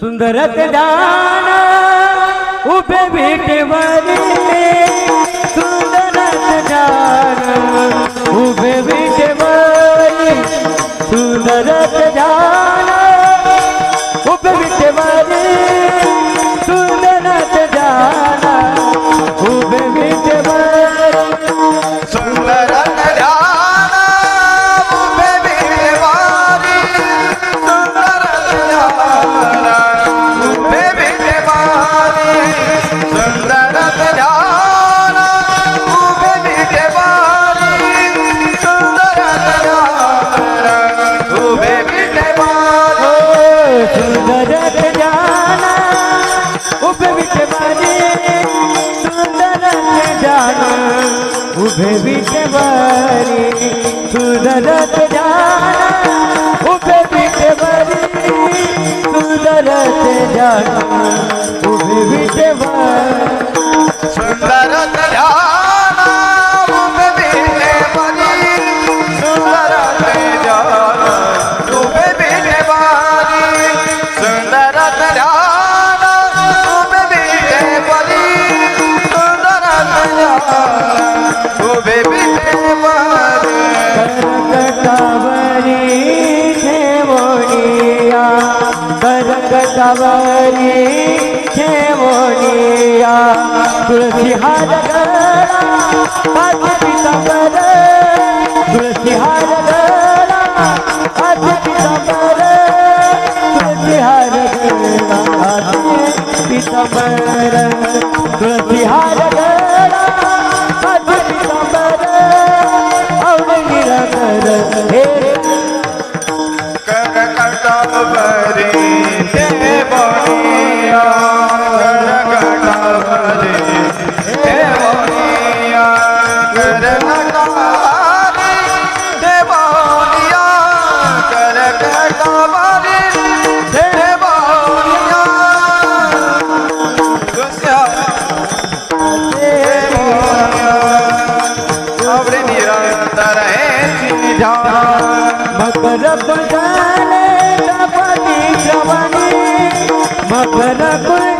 सुंदरत दान उभे भेटेवर सुंदरत दान राजे सुंदर जाण उभे विटेवारी सुंदरत जाण उभे विटेवारी सुंदरत जाण उभे विटेवारी ठेवणी ठेवणिया तुळशी हात मकर पुजाने मकर पुजाने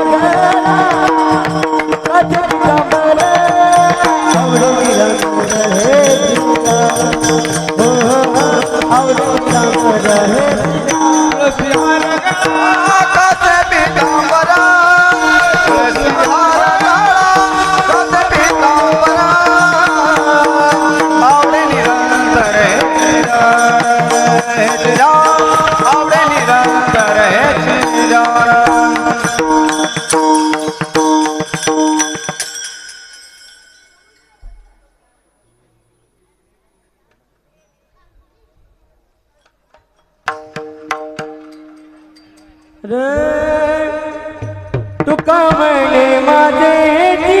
तुका म्हणे माझे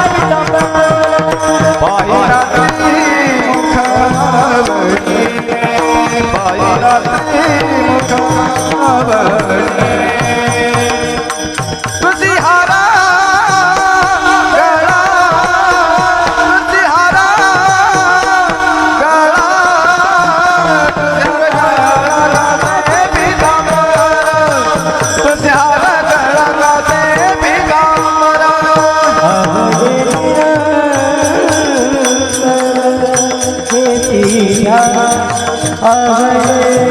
i'm Hare.